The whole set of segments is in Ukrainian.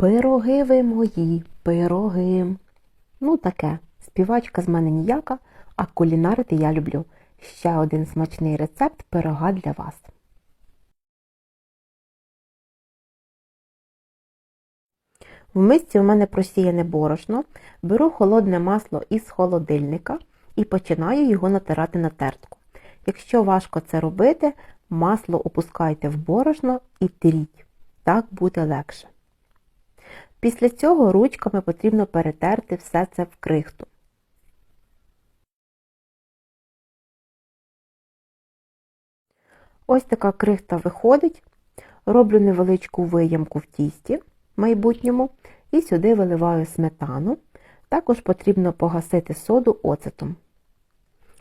Пироги ви мої, пироги. Ну, таке, співачка з мене ніяка, а кулінарити я люблю. Ще один смачний рецепт пирога для вас. В мисці у мене просіяне борошно, беру холодне масло із холодильника і починаю його натирати на тертку. Якщо важко це робити, масло опускайте в борошно і тріть. Так буде легше. Після цього ручками потрібно перетерти все це в крихту. Ось така крихта виходить. Роблю невеличку виямку в тісті майбутньому і сюди виливаю сметану. Також потрібно погасити соду оцетом.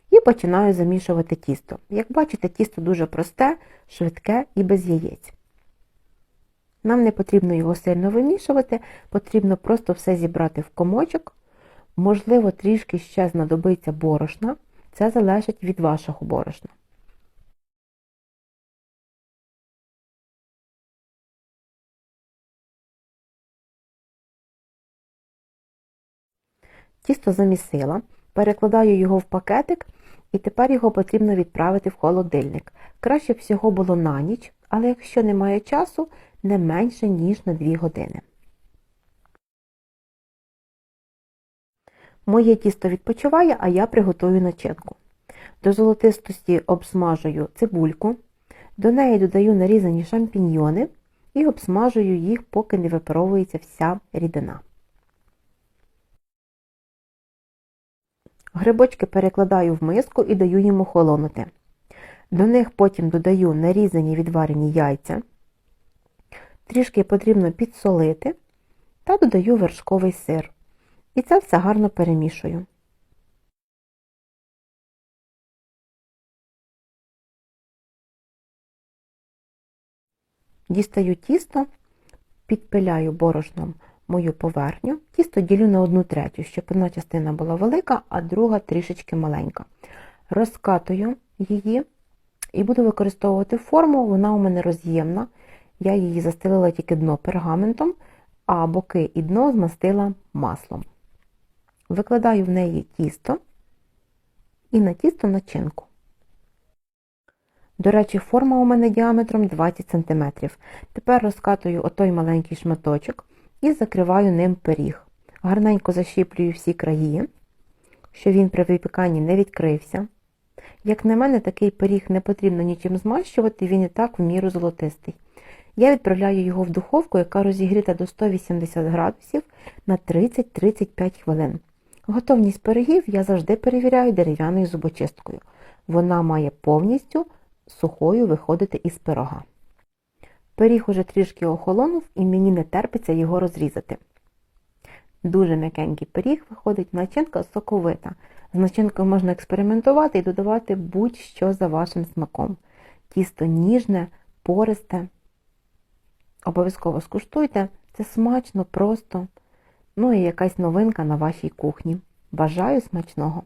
І починаю замішувати тісто. Як бачите, тісто дуже просте, швидке і без яєць. Нам не потрібно його сильно вимішувати, потрібно просто все зібрати в комочок. Можливо, трішки ще знадобиться борошна. Це залежить від вашого борошна. Тісто замісила, перекладаю його в пакетик і тепер його потрібно відправити в холодильник. Краще всього було на ніч, але якщо немає часу, не менше, ніж на 2 години. Моє тісто відпочиває, а я приготую начинку. До золотистості обсмажую цибульку, до неї додаю нарізані шампіньйони і обсмажую їх, поки не випаровується вся рідина. Грибочки перекладаю в миску і даю їм охолонути. До них потім додаю нарізані відварені яйця. Трішки потрібно підсолити та додаю вершковий сир. І це все гарно перемішую. Дістаю тісто, підпиляю борошном мою поверхню. Тісто ділю на одну третю, щоб одна частина була велика, а друга трішечки маленька. Розкатую її і буду використовувати форму, вона у мене роз'ємна. Я її застелила тільки дно пергаментом, а боки і дно змастила маслом. Викладаю в неї тісто і на тісто начинку. До речі, форма у мене діаметром 20 см. Тепер розкатую отой маленький шматочок і закриваю ним пиріг. Гарненько защіплюю всі краї, щоб він при випіканні не відкрився. Як на мене, такий пиріг не потрібно нічим змащувати, він і так в міру золотистий. Я відправляю його в духовку, яка розігріта до 180 градусів на 30-35 хвилин. Готовність пирогів я завжди перевіряю дерев'яною зубочисткою. Вона має повністю сухою виходити із пирога. Пиріг уже трішки охолонув і мені не терпиться його розрізати. Дуже м'якенький пиріг виходить, начинка соковита. З начинкою можна експериментувати і додавати будь-що за вашим смаком. Тісто ніжне, пористе. Обов'язково скуштуйте, це смачно, просто, ну і якась новинка на вашій кухні. Бажаю смачного!